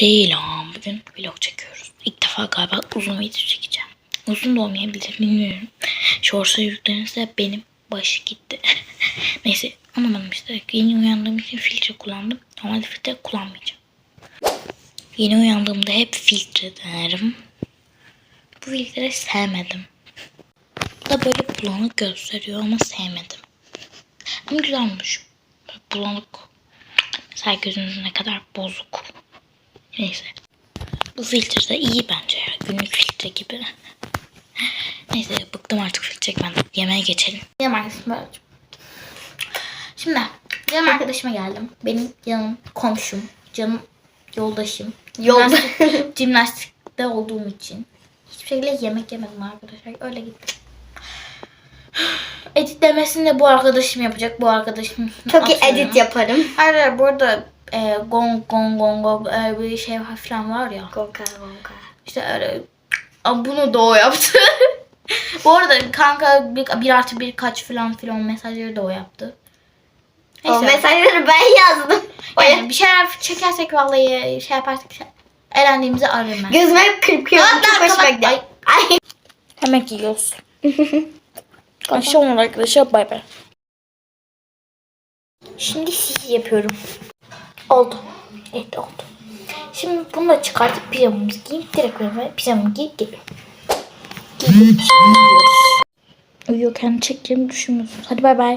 Selam. Bugün vlog çekiyoruz. İlk defa galiba uzun video çekeceğim. Uzun da olmayabilir bilmiyorum. Shorts'a yüklenirse benim başı gitti. Neyse anlamadım işte. Yeni uyandığım için filtre kullandım. Normalde filtre kullanmayacağım. Yeni uyandığımda hep filtre denerim. Bu filtreyi sevmedim. Bu da böyle bulanık gösteriyor ama sevmedim. Ama güzel olmuş. Böyle bulanık. Mesela gözünüz ne kadar bozuk. Neyse. Bu filtre de iyi bence ya. Günlük filtre gibi. Neyse bıktım artık filtre ben yemeğe geçelim. Arkadaşım böyle. Şimdi canım arkadaşıma geldim. Benim yanım komşum. Canım yoldaşım. Yolda- Jimnastik- Jimnastikte olduğum için. Hiçbir şekilde yemek yemedim arkadaşlar. Öyle gittim. Editlemesini de bu arkadaşım yapacak. Bu arkadaşım Çok iyi edit yaparım. Hayır bu arada e, gong gong gong gong e, bir şey falan var ya. Gonka gonka. İşte öyle Aa, bunu da o yaptı. bu arada kanka bir, bir artı bir kaç falan filan mesajları da o yaptı. O mesajları ben yazdım. Yani bir şeyler çekersek vallahi şey yaparsak eğlendiğimizi ararım ben. Gözüme hep kırpıyor. Çok hoşuma gidiyor. Ay. Hemen yiyoruz. Akşam olur arkadaşlar bay bay. Şimdi sisi yapıyorum. Oldu. Evet oldu. Şimdi bunu da çıkartıp pijamamızı giyip direkt böyle pijamamı giyip geliyorum. Giyip uyuyoruz. Uyuyorken çekeceğimi düşünmüyorsunuz. Hadi bay bay.